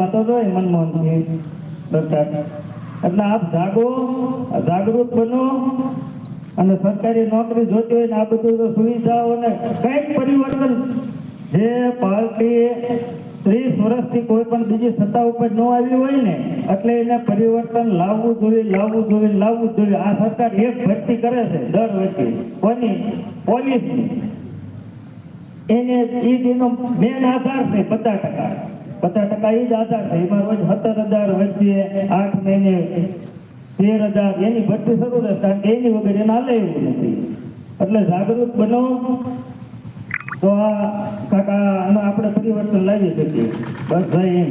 મોબાઈલમાં તો જોઈ મનમોહનસિંહ એટલે આપ જાગો, જાગૃત બનો અને સરકારી નોકરી જોતી હોય ને આ બધું સુવિધાઓ ને કંઈક પરિવર્તન. જે પાર્ટી ત્રીસ વર્ષથી કોઈ પણ બીજી સત્તા ઉપર ન આવી હોય ને, એટલે એને પરિવર્તન લાવવું જોઈએ લાવવું જોઈએ લાવવું જોઈએ. આ સરકાર એક ભરતી કરે છે દર વર્ષે. કોની? પોલીસની. એને ઈ એનો મેન આધાર છે પચાસ ટકા. પચાસ ટકા એ જ આધાર છે. એમાં રોજ સત્તર હજાર વર્ષે આઠ મહિને તેર હજાર એની ભરતી શરૂ થશે, કારણ કે એની વગર એને હાલે એવું નથી. એટલે જાગૃત બનો. તો આ કાકા, આમાં આપણે પરિવર્તન લાવી શકીએ. બસ ભાઈ એમ.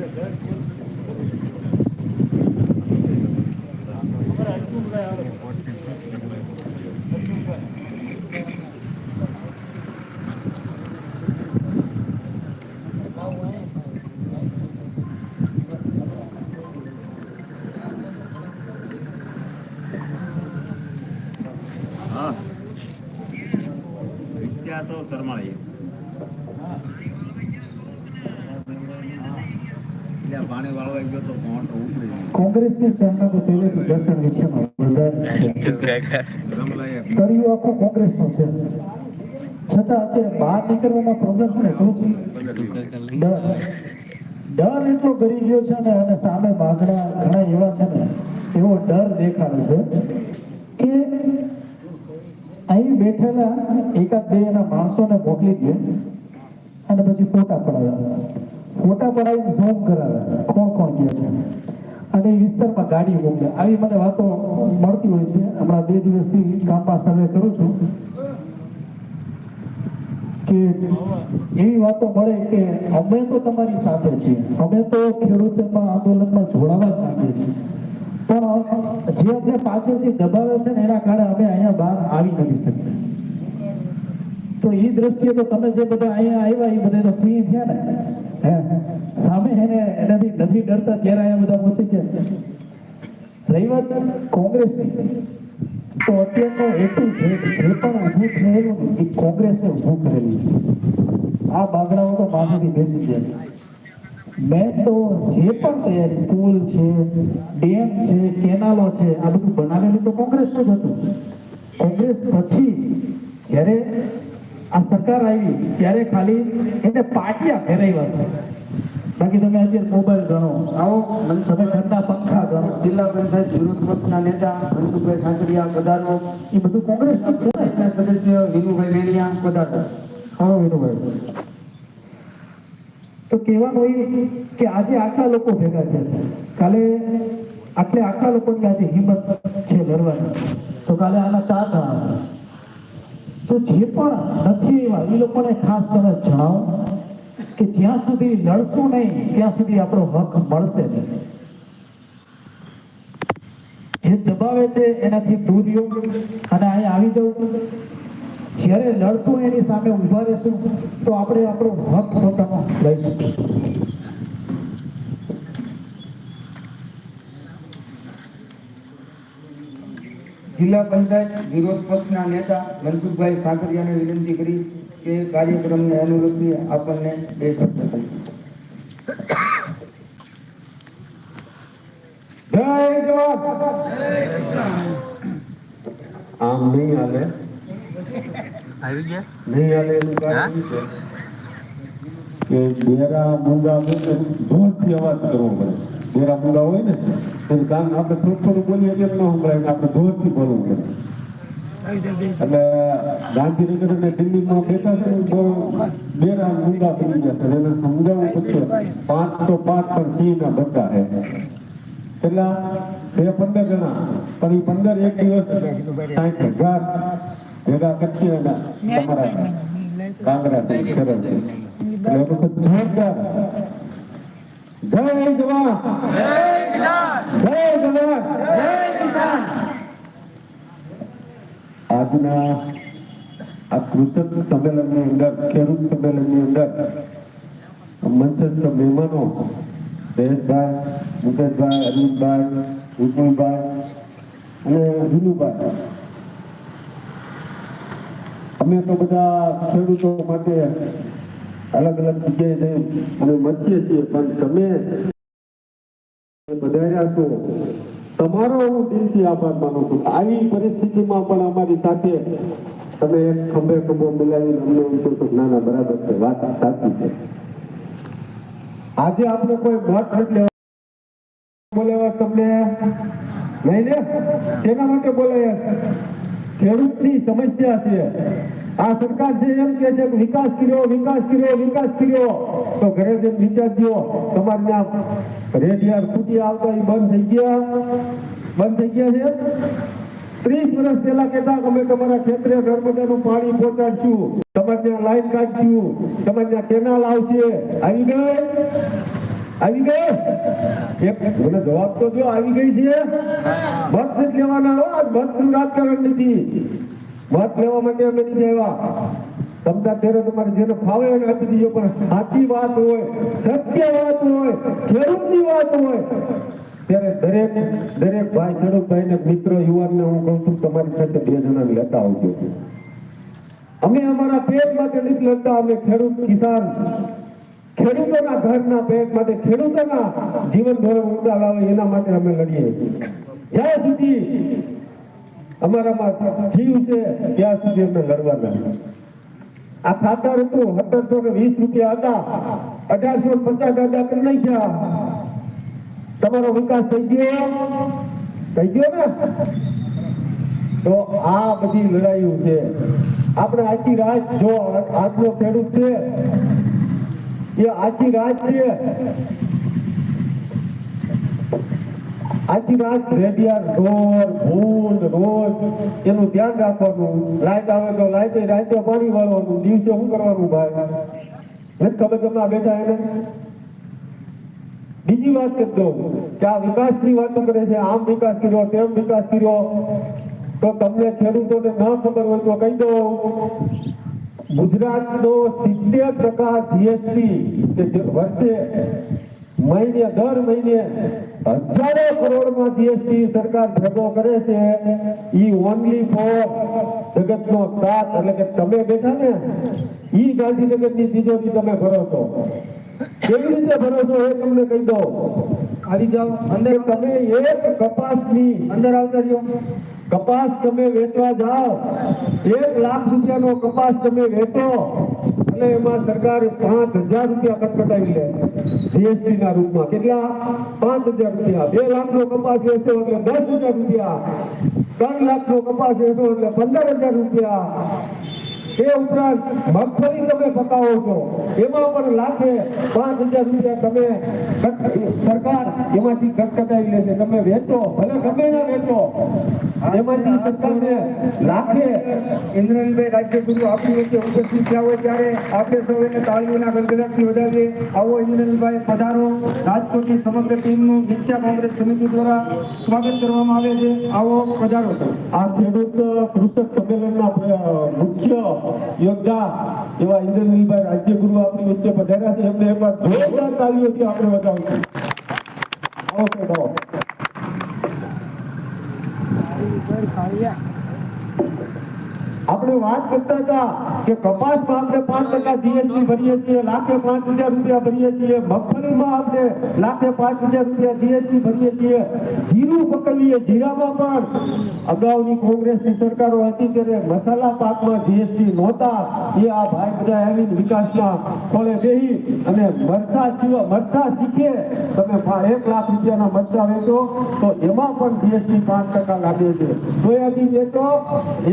હા વિદ્યા તો કરમાળી એટલે પાણી વાળવા ગયો તો મોટો ઉપડી ગયો. કોંગ્રેસની ચર્ચા તો પહેલે દર્શન વિષયમાં કર્યું આખું કોંગ્રેસનું છે. છતાં અત્યારે બહાર નીકળવામાં પ્રોબ્લેમ શું ખબર છે ડર. એટલો કરી ગયો છે ને, અને સામે માગણા ઘણા એવા છે ને, એવો ડર દેખાડે છે કે અહીં બેઠેલા એકાદ બે એના માણસોને મોકલી દે અને પછી ફોટા પડાવ્યા. ફોટા પડાવીને ઝૂમ કરાવે. કોણ કોણ કહે છે? અને વિસ્તારમાં ગાડી મોકલે આવી મને વાતો મળતી હોય છે. હમણાં બે દિવસથી કામમાં સર્વે કરું છું કે એવી વાતો મળે કે અમે તો તમારી સાથે છીએ. અમે તો ખેડૂતોમાં આંદોલનમાં જોડાવા જ માંગીએ છીએ. પણ જે અમને પાછળથી દબાવે છે ને એના કારણે અમે અહીંયા બહાર આવી નથી શકતા. તો એ દ્રષ્ટિએ તો તમે જે બધા અહીંયા આવ્યા એ બધા તો સિંહ થયા ને? હે? સામે એને એનાથી નથી ડરતા ત્યારે અહીંયા બધા પહોંચી ગયા રહી વાત કોંગ્રેસની તો અત્યારનો હેતુ જે જે પણ ઊભું થયેલું ને એ કોંગ્રેસે ઊભું કરેલું છે. આ બાગડાઓ તો માથેથી બેસી જાય મેં તો જે પણ તૈયારી પુલ છે, ડેમ છે, કેનાલો છે, આ બધું બનાવેલું તો કોંગ્રેસનું જ હતું. કોંગ્રેસ પછી જ્યારે આ સરકાર આવી ત્યારે ખાલી એને પાટિયા ફેરવ્યા છે. બાકી તમે અત્યારે મોબાઈલ ગણો. આવો તમે ઘરના પંખા ગણો. જિલ્લા પંચાયત વિરોધ પક્ષના નેતા ભરતુભાઈ સાંકરિયા પધારો એ બધું કોંગ્રેસ છે ને? સદસ્ય વિનુભાઈ વેલિયા પધારો હા વિનુભાઈ. તો કહેવાનું એ કે આજે આટલા લોકો ભેગા થયા છે. કાલે આટલે આટલા લોકોની આજે હિંમત છે લડવાની. તો કાલે આના ચાર ગણા હશે. તો જે પણ નથી એવા એ લોકોને ખાસ તમે જણાવો કે જ્યાં સુધી લડશું નહીં, ત્યાં સુધી આપણો હક મળશે નહીં. જે દબાવે છે એનાથી દૂર રહ્યો. અને અહીં આવી જવું. જ્યારે લડતું એની સામે ઊભા રહેશું, તો આપણે આપણો હક પોતાનો લઈશું જિલ્લા પંચાયત વિરોધ પક્ષના નેતા મનસુખભાઈ સાકરિયાને વિનંતી કરી કે કાર્યક્રમને અનુલક્ષી આપણને બે શબ્દ કહે. આમ નહીં હાલે. આવી ગયા? નહીં હાલે એનું કારણ છે કે ડેરા મૂંગા મૂકે જોરથી અવાજ કરવો પડે. ડેરા મુંડા હોય ને એનું કામ આપણે થોડું થોડું બોલીએ એટલે ન સંભળાય આપણે જોરથી બોલવું પડે. એટલે ગાંધીનગર અને દિલ્હીમાં બેઠા છે ને બહુ ડેરા મુંડા બની ગયા છે. એને સમજાવવું પડશે. પાંચ તો પાંચ, પણ સિંહના બધા હે કેટલા? બે પંદર જણા. પણ એ પંદર એક દિવસ સાઠ હજાર ભેગા કરશે તમારા કાંગરા સરળ છે જવાન. જય કિસાન. જય જવાન. જય કિસાન. આજના આ કૃષક સંમેલનની અંદર ખેડૂત સંમેલનની અંદર મંચસ્થ મહેમાનો જયેશભાઈ મુકેશભાઈ અરવિંદભાઈ વિપુલભાઈ અને વિનુભાઈ અમે તો બધા ખેડૂતો માટે અલગ અલગ જગ્યાએ અમે મચીએ છીએ, પણ તમે વધાર્યા છો. તમારો હું દિલથી આભાર માનું છું. આવી પરિસ્થિતિમાં પણ અમારી સાથે તમે એક ખંભે ખંભો મિલાવી અમને એમ તો ના ના, બરાબર છે, વાત સાચી છે. આજે આપણે કોઈ મત એટલે લેવા બોલાવ્યા તમને નહીં ને? તેના માટે બોલાવ્યા ખેડૂતની સમસ્યા છે. આ સરકાર છે એમ કે છે વિકાસ કર્યો વિકાસ કર્યો વિકાસ કર્યો, તો ઘરે જેમ વિચારજો તમારે ત્યાં રેડિયા ફૂટી આવતા બંધ થઈ ગયા. બંધ થઈ ગયા છે. ત્રીસ વર્ષ પહેલા કહેતા અમે તમારા ક્ષેત્રે નર્મદાનું પાણી પહોંચાડશું. તમારે ત્યાં લાઈન કાઢશું. તમારે ત્યાં કેનાલ આવશે. આવી ગઈ? આવી ગઈ? એક મને જવાબ તો જો આવી ગઈ છે. બંધ લેવાના બંધ રાજકારણ નથી. મત લેવા માટે અમે નથી આવ્યા. લેતા આવજો. અમે અમારા પેટ માટે નથી લડતા, અમે ખેડૂત કિસાન. ખેડૂતોના ઘરના પેટ જીવન ધોરણ ઊંચા લાવે એના માટે અમે લડીએ. જ્યાં સુધી અમારામાં જીવ છે, ત્યાં સુધી અમે લડવાના આ ખાતર હતું સત્તરસો ને વીસ રૂપિયા હતા. અઢારસો પચાસ હજાર કરી નાખ્યા તમારો વિકાસ થઈ ગયો? થઈ ગયો ને? તો આ બધી લડાઈઓ છે. આપણે આખી રાત જો આજનો ખેડૂત છે, એ આખી રાત છે આખી રાત રેડિયાર ઢોર ભૂંડ રોજ એનું ધ્યાન રાખવાનું. લાઈટ આવે તો લાઈટ રાતે પાણી વાળવાનું. દિવસે શું કરવાનું ભાઈ? નથી ખબર તમને બેઠા એને? બીજી વાત કરી દઉં કે આ વિકાસની વાતો કરે છે, આમ વિકાસ કર્યો, તેમ વિકાસ કર્યો. તો તમને ખેડૂતોને ન ખબર હોય તો કહી દઉં. ગુજરાતનો સિત્તેર ટકા જીએસટી વર્ષે મહિને દર મહિને હજારો કરોડમાં જીએસટી સરકાર ભેગો કરે છે. ઈ ઓનલી ફોર જગતનો સાથ. એટલે કે તમે બેઠા ને ઈ ગાંધીનગરની તિજોરી તમે ભરો છો. કેવી રીતે ભરો છો એ તમને કહી દો. આવી જાઓ અંદર તમે એક કપાસની અંદર આવતા રહ્યો કપાસ તમે વેચવા જાઓ. એક લાખ રૂપિયાનો કપાસ તમે વેચો. અને એમાં સરકાર પાંચ હજાર રૂપિયા કટકટાવી લે. જીએસટી ના રૂપમાં. કેટલા? પાંચ હજાર રૂપિયા. બે લાખ નો કપાસ વેચો એટલે દસ હજાર રૂપિયા. ત્રણ લાખ નો કપાસ વેચો એટલે પંદર હજાર રૂપિયા. એ ઉપરાંત મગફળી તમે પકાવો છો. એમાં પણ લાખે પાંચ હજાર રૂપિયા તમે સરકાર એમાંથી કટકટાવી લે છે. તમે વેચો ભલે ગમે ના વેચો. એમાંથી સરકારને લાખે ઇન્દ્રનભાઈ રાજ્ય ગુરુ આપણી વચ્ચે ઉપસ્થિત થયા હોય ત્યારે આપણે સૌ એને તાળીઓના ગણગડાટથી વધારીએ આવો ઇન્દ્રનભાઈ પધારો. રાજકોટની સમગ્ર ટીમનું દીક્ષા કોંગ્રેસ સમિતિ દ્વારા સ્વાગત કરવામાં આવે છે. આવો પધારો. આ ખેડૂત કૃષક સંમેલનના મુખ્ય યોદ્ધા એવા ઇન્દ્રનીલભાઈ રાજ્યગુરુ આપણી વચ્ચે પધાર્યા છે. એમને એકવાર જોરદાર તાલીઓથી આપણે આવો સાહેબ, આવો. આપણે વાત કરતા હતા કે કપાસમાં આપણે પાંચ ટકા જીએસટી ભરીએ છીએ, લાખે પાંચ હજાર રૂપિયા ભરીએ છીએ મગફળીમાં આપણે લાખે પાંચ હજાર રૂપિયા જીએસટી ભરીએ છીએ. જીરું પકડીએ, જીરામાં પણ. અગાઉની કોંગ્રેસની સરકારો હતી ત્યારે મસાલા પાકમાં જીએસટી નહોતા. એ આ ભાઈ બધા આવીને વિકાસના ફળે બેહી અને મરચા મરચા શીખે. તમે એક લાખ રૂપિયાના મરચા વેચો, તો એમાં પણ જીએસટી પાંચ ટકા લાગે છે. સોયાબીન વેચો,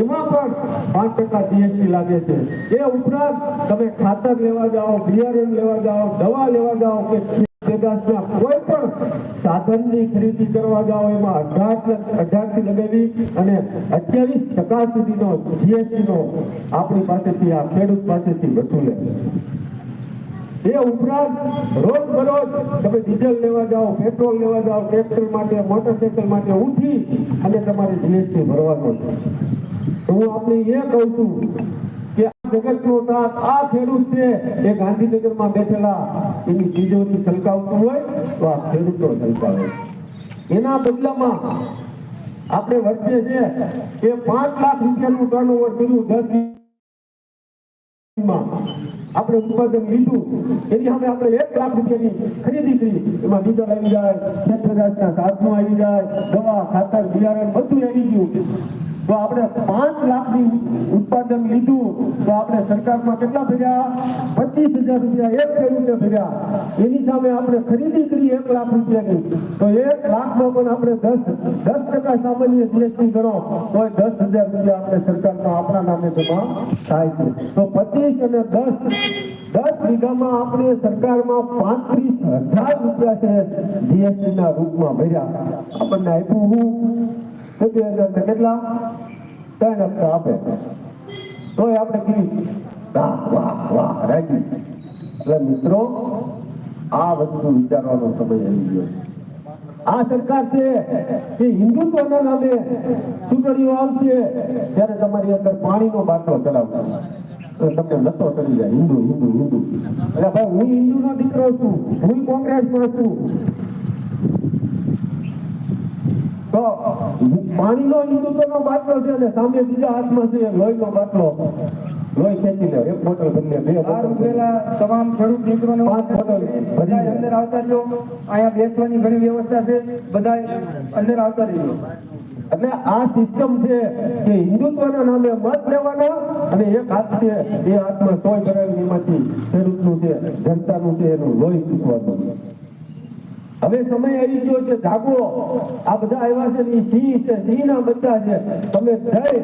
એમાં પણ પાંચ ટકા જીએસટી લાગે છે. એ ઉપરાંત તમે ખાતર લેવા જાઓ, બિયારણ લેવા જાઓ, દવા લેવા જાઓ કે કોઈ પણ સાધનની ખરીદી કરવા જાઓ, એમાં અઢાર અઢારથી લગાવી અને અઠ્યાવીસ ટકા સુધીનો જીએસટી નો આપણી પાસેથી, આ ખેડૂત પાસેથી વસૂલે. એ ઉપરાંત રોજ બરોજ તમે ડીઝલ લેવા જાઓ, પેટ્રોલ લેવા જાઓ, ટ્રેક્ટર માટે, મોટરસાયકલ માટે ઉઠી અને તમારે જીએસટી ભરવાનો છે. હું આપને એ કહું છું કે જગતનો તાત આ ખેડૂત છે એ ગાંધીનગરમાં બેઠેલા. એની તિજોરી શંકાવતું હોય તો આ ખેડૂતો શંકાવે એના બદલામાં આપણે વર્ષે છે કે પાંચ લાખ રૂપિયાનું ટર્નઓવર કર્યું દસ આપણે ઉત્પાદન લીધું. એની સામે આપણે એક લાખ રૂપિયાની ખરીદી કરી. એમાં ડીઝલ આવી જાય ખેતરજાતના સાધનો આવી જાય, દવા, ખાતર, બિયારણ બધું આવી ગયું. તો આપણે પાંચ લાખની ઉત્પાદન લીધું, તો આપણે સરકારમાં કેટલા ભર્યા? પચીસ હજાર રૂપિયા એક ખેડૂતે ભર્યા. એની સામે આપણે ખરીદી કરી એક લાખ રૂપિયાની. તો એક લાખમાં પણ આપણે દસ દસ ટકા સામાન્ય જીએસટી ગણો તો દસ હજાર રૂપિયા આપણે સરકારમાં આપણા નામે જમા થાય છે. તો પચીસ અને દસ દસ વીઘામાં આપણે સરકારમાં પાંત્રીસ હજાર રૂપિયા છે જીએસટીના રૂપમાં ભર્યા. આપણને આપ્યું હું? હજાર ને કેટલા? ત્રણ હપ્તા આપે. તોય આપણે કીધી, વાહ વાહ વાહ, રાજી. એટલે મિત્રો, આ વસ્તુ વિચારવાનો સમય આવી ગયો આ સરકાર છે એ હિન્દુત્વના નામે ચૂંટણીઓ આવશે ત્યારે તમારી અંદર પાણીનો બાટલો ચલાવશે. તમને નશો ચડી જાય. હિન્દુ હિન્દુ હિન્દુ. એટલે ભાઈ, હું હિન્દુનો દીકરો છું, હું કોંગ્રેસમાં છું. તો પાણીનો હિન્દુત્વનો બાટલો છે અને સામે બીજા હાથમાં છે લોહીનો બાટલો. લોહી નો એક બોટલ બદલે બે બહાર તમામ ખેડૂત મિત્રોને પાંચ બોટલ બધા અંદર આવતા રહ્યો અહીંયા બેસવાની ઘણી વ્યવસ્થા છે બધા અંદર આવતા રહ્યો એટલે આ સિસ્ટમ છે કે હિન્દુત્વના નામે મત લેવાના અને એક હાથ છે એ હાથમાં સોય એમાંથી ખેડૂતનું છે જનતાનું છે એનું લોહી ચૂકવાનું. હવે સમય આવી ગયો છે, જાગો. આ બધા આવ્યા છે ને સિંહ છે સિંહના બચ્ચા છે. તમે જઈ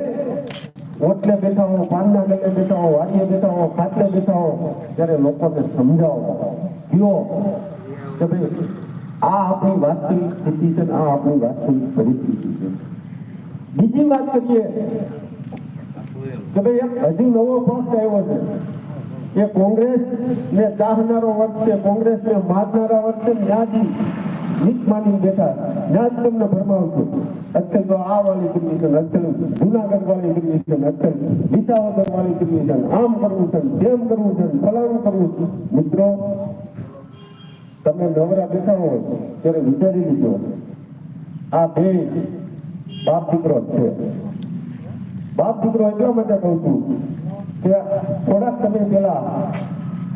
ઓટલે બેઠા હો પાનના ગલે બેઠા હો વાડીએ બેઠા હો ખાટલે બેઠા હો ત્યારે લોકોને સમજાવો. કયો કે ભાઈ, આ આપણી વાસ્તવિક સ્થિતિ છે આ આપણી વાસ્તવિક પરિસ્થિતિ છે. બીજી વાત કરીએ કે ભાઈ, એક હજી નવો પક્ષ આવ્યો છે. એ કોંગ્રેસ ને ચાહનારો વર્ગ છે, કોંગ્રેસ ને મારનારા વર્ગ છે ન્યાજી મિત્રો, તમે નવરા બેઠા હોય, ત્યારે વિચારી લીધો, આ બે બાપ દીકરો છે. બાપ દીકરો એટલા માટે કહું છું કે થોડાક સમય પહેલા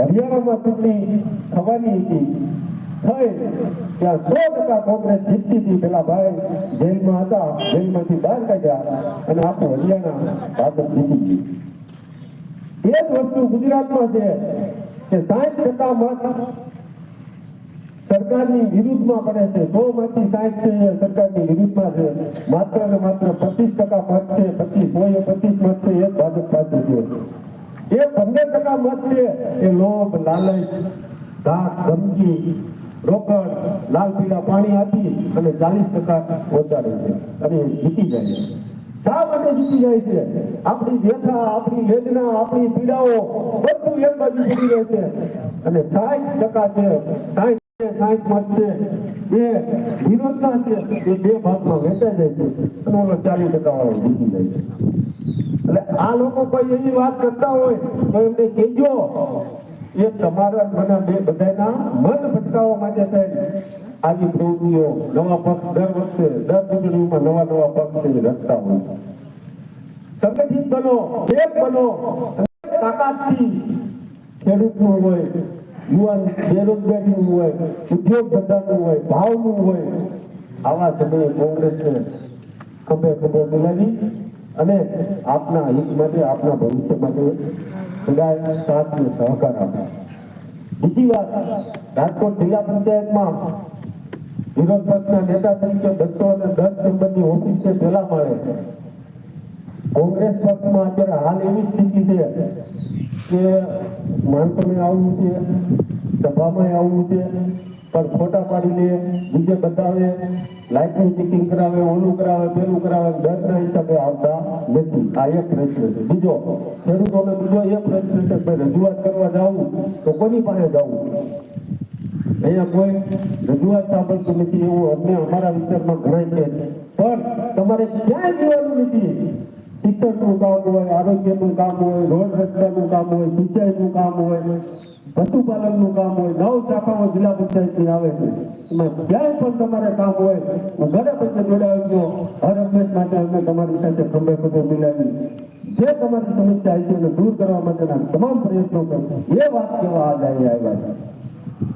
હરિયાણામાં ચૂંટણી થવાની હતી. હતી. જેલમાંથી બહાર કાઢ્યા અને આખું હરિયાણા ભાજપ જીતી ગયું. એ ગુજરાતમાં છે કે સાઠ ટકા મત સરકારની વિરુદ્ધમાં પડે છે. સો માંથી સાઠ છે સરકારની વિરુદ્ધમાં છે. માત્ર ને માત્ર પચીસ ટકા મત છે. પચીસ હોય પચીસ મત છે, એ ભાજપ પાસે છે. એ પંદર ટકા મત છે એ લોભ, લાલચ, ધાક, ધમકી, રોકડ, લાલ પીળા પાણી આપી અને ચાલીસ ટકા વધારે છે અને જીતી જાય છે. શા માટે જીતી જાય છે? આપણી વ્યથા, આપણી વેદના, આપણી પીડાઓ બધું એક બાજુ જીતી જાય છે. અને સાઠ ટકા છે, સાઠ સાઠ મત એ વિરોધના છે એ બે ભાગમાં વેચાઈ જાય છે અને ઓલો ચાલીસ ટકા વાળો જીતી જાય છે. એટલે આ લોકો કોઈ એવી વાત કરતા હોય તો એમને કહેજો એ તમારા મને બે બધાના મન ભટકાવવા માટે થાય આવી પ્રવૃત્તિઓ નવા પક્ષ દર વર્ષે દર ચૂંટણીમાં નવા નવા પક્ષ રચતા હોય સંગઠિત બનો એક બનો તાકાતથી ખેડૂતનું હોય. યુવાન બેરોજગારીનું હોય ઉદ્યોગ ધંધાનું હોય, ભાવનું હોય, આવા સમયે કોંગ્રેસને ખભે ખભે મિલાવી અને આપના હિત માટે, આપના ભવિષ્ય માટે સદાય સાથ અને સહકાર આપે. બીજી વાત, રાજકોટ જિલ્લા પંચાયતમાં વિરોધ પક્ષના નેતા તરીકે બસો અને દસ નંબરની ઓફિસ છે પેલા મળે કોંગ્રેસ પક્ષમાં અત્યારે હાલ એવી સ્થિતિ છે કે માણસોને આવવું છે, સભામાં આવવું છે, પણ ફોટા પાડી લે બીજે બતાવે લાઇટનું ચેકિંગ કરાવે, ઓલું કરાવે, પેલું કરાવે દરના હિસાબે આવતા નથી. આ એક પ્રશ્ન છે. બીજો, ખેડૂતોને બીજો એક પ્રશ્ન છે ભાઈ રજૂઆત કરવા જવું તો કોની પાસે જાવું? અહીંયા કોઈ રજૂઆત સાંભળતું નથી એવું અમને અમારા વિસ્તારમાં ઘણા છે. પણ તમારે ક્યાંય જોવાનું નથી. શિક્ષણનું કામ હોય, આરોગ્યનું કામ હોય, રોડ રસ્તાનું કામ હોય, સિંચાઈનું કામ હોય, પશુપાલનનું કામ હોય, નવ શાખાઓ જિલ્લા પંચાયતની આવે છે. એમાં ક્યાંય પણ તમારે કામ હોય હું પૈસા જોડાવજો. હર હંમેશ માટે અમે તમારી સાથે ખંભે ખંભે મિલાવી જે તમારી સમસ્યા છે એને દૂર કરવા માટેના તમામ પ્રયત્નો કરશું એ વાત કેવા આજ અહીં આવ્યા છે.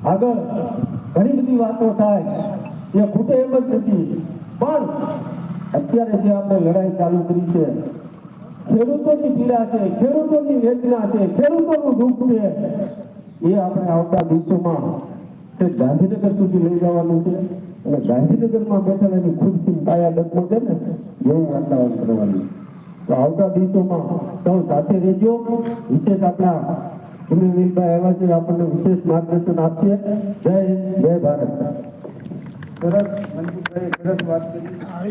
આગળ ઘણી બધી વાતો થાય. એ ખૂટે એમ જ નથી. પણ અત્યારે જે આપણે લડાઈ ચાલુ કરી છે, ખેડૂતોની પીડા છે, ખેડૂતોની વેદના છે, ખેડૂતોનું દુઃખ છે, એ આપણે આવતા દિવસોમાં તે ગાંધીનગર સુધી લઈ જવાનું છે. અને ગાંધીનગરમાં બેઠેલા એની ખુરશી પાયા ડગમો છે ને, એવું વાતાવરણ કરવાનું તો આવતા દિવસોમાં સૌ સાથે રહેજો. વિશેષ આપણા સુનિલભાઈ આવ્યા છે, આપણને વિશેષ માર્ગદર્શન આપશે. જય જય ભારત. સરસ મનસુખભાઈએ સરસ વાત કરી.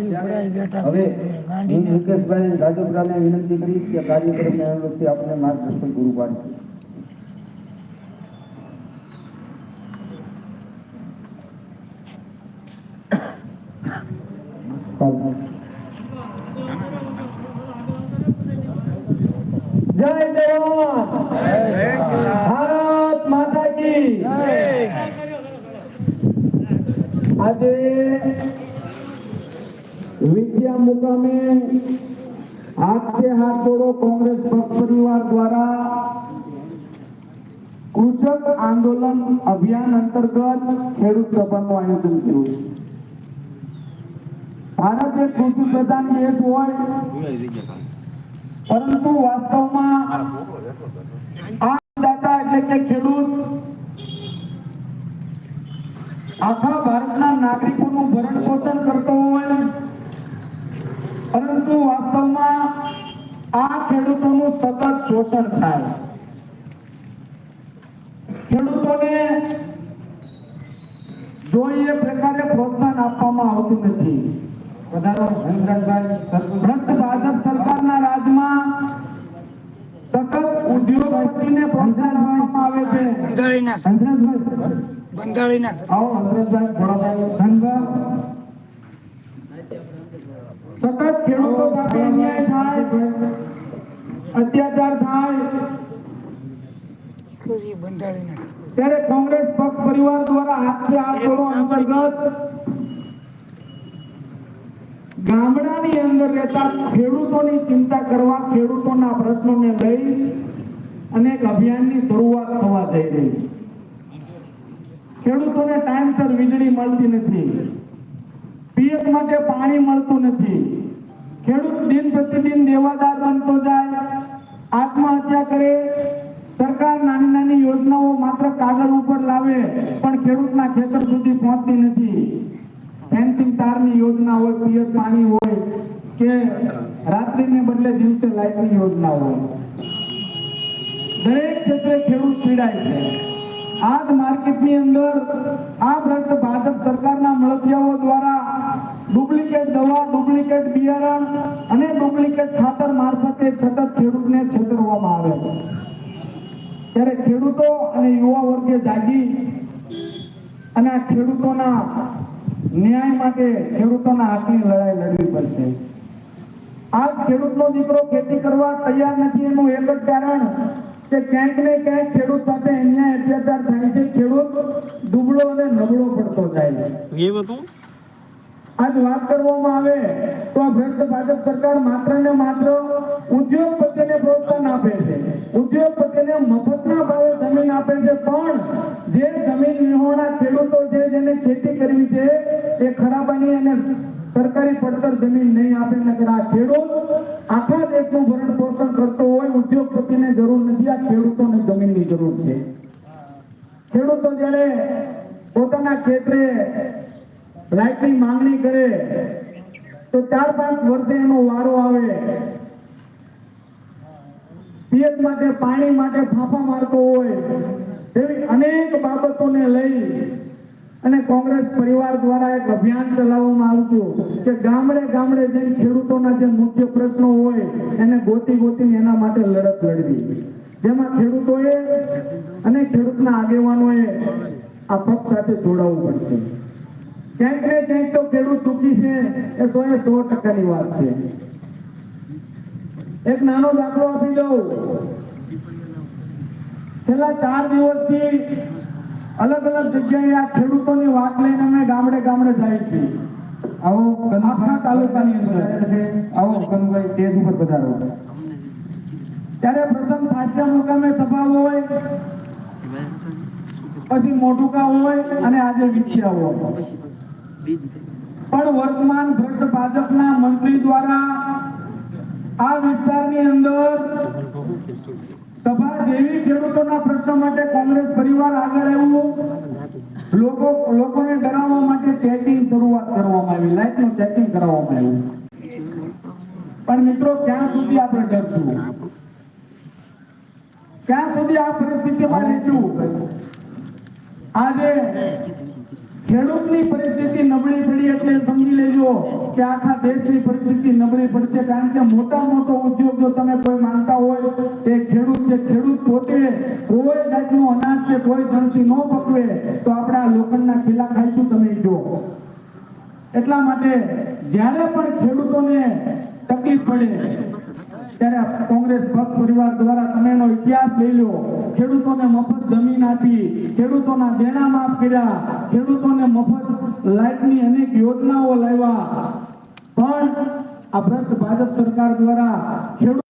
ત્યારે હવે હું મુકેશભાઈ રાજપરાને વિનંતી કરીશ કે કાર્યક્રમને અનુલક્ષી આપણને માર્ગદર્શન પૂરું પાડશે. જય જવાન. ભારત માતા કી. આજે વિદ્યા મુકામે હાથ હાથ જોડો કોંગ્રેસ પરિવાર દ્વારા કૃષક આંદોલન અભિયાન અંતર્ગત ખેડૂત સભાનું આયોજન થયું છે. ભારત એક કૃષિ પ્રધાન દેશ હોય, પરંતુ વાસ્તવમાં આ દાતા એટલે કે ખેડૂત આખા ભારતના નાગરિકોનું ભરણ પોષણ કરતો હોય પરંતુ વાસ્તવમાં આ ખેડૂતોનું સતત શોષણ થાય. ખેડૂતોને જોઈએ પ્રકારે પ્રોત્સાહન આપવામાં આવતું નથી. ભ્રષ્ટ ભાજપ સરકારના રાજમાં સતત ઉદ્યોગપતિને પ્રોત્સાહન આપવામાં આવે છે. હંસરાજભાઈ બંધાણીના આવો હંસરાજભાઈ ભોળાભાઈ ધનભાઈ સતત ખેડૂતો સાથે અન્યાય થાય અત્યાચાર થાય. ત્યારે કોંગ્રેસ પક્ષ પરિવાર દ્વારા હાથે હાથ જોડો અંતર્ગત ગામડાની અંદર રહેતા ખેડૂતોની ચિંતા કરવા ખેડૂતોના પ્રશ્નોને લઈ અને એક અભિયાનની શરૂઆત થવા જઈ રહી છે. ખેડૂતોને ટાઈમસર વીજળી મળતી નથી. પિયત માટે પાણી મળતું નથી. ખેડૂત દિન પ્રતિદિન દેવાદાર બનતો જાય. આત્મહત્યા કરે. સરકાર નાની નાની યોજનાઓ માત્ર કાગળ ઉપર લાવે, પણ ખેડૂતના ખેતર સુધી પહોંચતી નથી. ફેન્સિંગ તારની યોજના હોય, પિયત પાણી હોય, કે રાત્રિને બદલે દિવસે લાઇટની યોજના હોય. દરેક ક્ષેત્રે ખેડૂત પીડાય છે. આજ માર્કેટની અંદર આ ભ્રષ્ટ ભાજપ સરકારના મળતિયાઓ દ્વારા ડુપ્લિકેટ દવા ડુપ્લિકેટ બિયારણ અને ડુપ્લિકેટ ખાતર મારફતે સતત ખેડૂતને છેતરવામાં આવે છે. ત્યારે ખેડૂતો અને યુવા વર્ગે જાગી અને આ ખેડૂતોના ન્યાય માટે ખેડૂતોના હાથની લડાઈ લડવી પડશે. આ ખેડૂતનો દીકરો ખેતી કરવા તૈયાર નથી એનું એક જ કારણ કે ક્યાંક ને ક્યાંક ખેડૂત સાથે અન્યાય અત્યાચાર થાય છે. ખેડૂત દુબળો અને નબળો પડતો જાય છે. આજ વાત કરવામાં આવે તો આ ભ્રષ્ટ ભાજપ સરકાર માત્ર ને માત્ર ઉદ્યોગપતિને પ્રોત્સાહન આપે છે. ઉદ્યોગપતિને મફતના ભાવે જમીન આપે છે. પણ જે જમીન વિહોણા ખેડૂતો છે જેને ખેતી કરવી છે એ ખરાબાની અને સરકારી પડતર જમીન નહીં આપે નકર આ ખેડૂત આખા દેશનું ભરણ પોષણ કરતો હોય, ઉદ્યોગપતિને જરૂર નથી, આ ખેડૂતોને જમીનની જરૂર છે. ખેડૂતો જ્યારે પોતાના ક્ષેત્રે લાઇટની માંગણી કરે, તો ચાર પાંચ વર્ષે એનો વારો આવે. પિયત માટે, પાણી માટે ફાંફા મારતો હોય, તેવી અનેક બાબતોને લઈ અને કોંગ્રેસ પરિવાર દ્વારા એક અભિયાન ચલાવવામાં આવતું કે ગામડે ગામડે જઈને ખેડૂતોના જે મુખ્ય પ્રશ્નો હોય એને ગોતી ગોતીને એના માટે લડત લડવી. જેમાં ખેડૂતોએ અને ખેડૂતના આગેવાનોએ આ પક્ષ સાથે જોડાવવું પડશે. ક્યાંક ને ક્યાંક તો ખેડૂત સુખી છે, એ સો એ સો ટકાની વાત છે. એક નાનો દાખલો આપી દઉં. છેલ્લા ચાર દિવસથી અલગ અલગ જગ્યાએ આ ખેડૂતોની વાત લઈને અમે ગામડે ગામડે જાય છે આવો આખા તાલુકાની અંદર. આવો કનુભાઈ તેજ ઉપર પધારો. ત્યારે પ્રથમ સાચા મુકામે સભા હોય પછી મોટુકા હોય અને આજે વિખ્યા હોય. પણ વર્તમાન ભ્રષ્ટ ભાજપના મંત્રી દ્વારા આ વિસ્તારની અંદર સભા જેવી ખેડૂતોના પ્રશ્ન માટે કોંગ્રેસ પરિવાર આગળ આવ્યું. લોકો, લોકોને ડરાવવા માટે ચેકિંગ શરૂઆત કરવામાં આવી. લાઈટનું ચેકિંગ કરવામાં આવ્યું. પણ મિત્રો, ક્યાં સુધી આપણે ડરશું? ક્યાં સુધી આ પરિસ્થિતિમાં રહીશું? આજે ખેડૂતની પરિસ્થિતિ નબળી પડી એટલે સમજી લેજો કે આખા દેશની પરિસ્થિતિ નબળી પડશે, કારણ કે મોટા મોટો ઉદ્યોગ જો તમે કોઈ માનતા હોય તે ખેડૂત છે, ખેડૂત પોતે કોઈ જાતનું અનાજ કે કોઈ જણસી ન પકવે, તો આપણા લોખંડના ખીલા ખાઈશું તમે જો. એટલા માટે જ્યારે પણ ખેડૂતોને તકલીફ પડે ત્યારે કોંગ્રેસ ભક્ત પરિવાર દ્વારા તમે એનો ઇતિહાસ લઈ લો. ખેડૂતોને મફત જમીન આપી, ખેડૂતોના દેણા માફ કર્યા, ખેડૂતોને મફત લાઇટની અનેક યોજનાઓ લાવ્યા. પણ આ ભ્રષ્ટ ભાજપ સરકાર દ્વારા ખેડૂત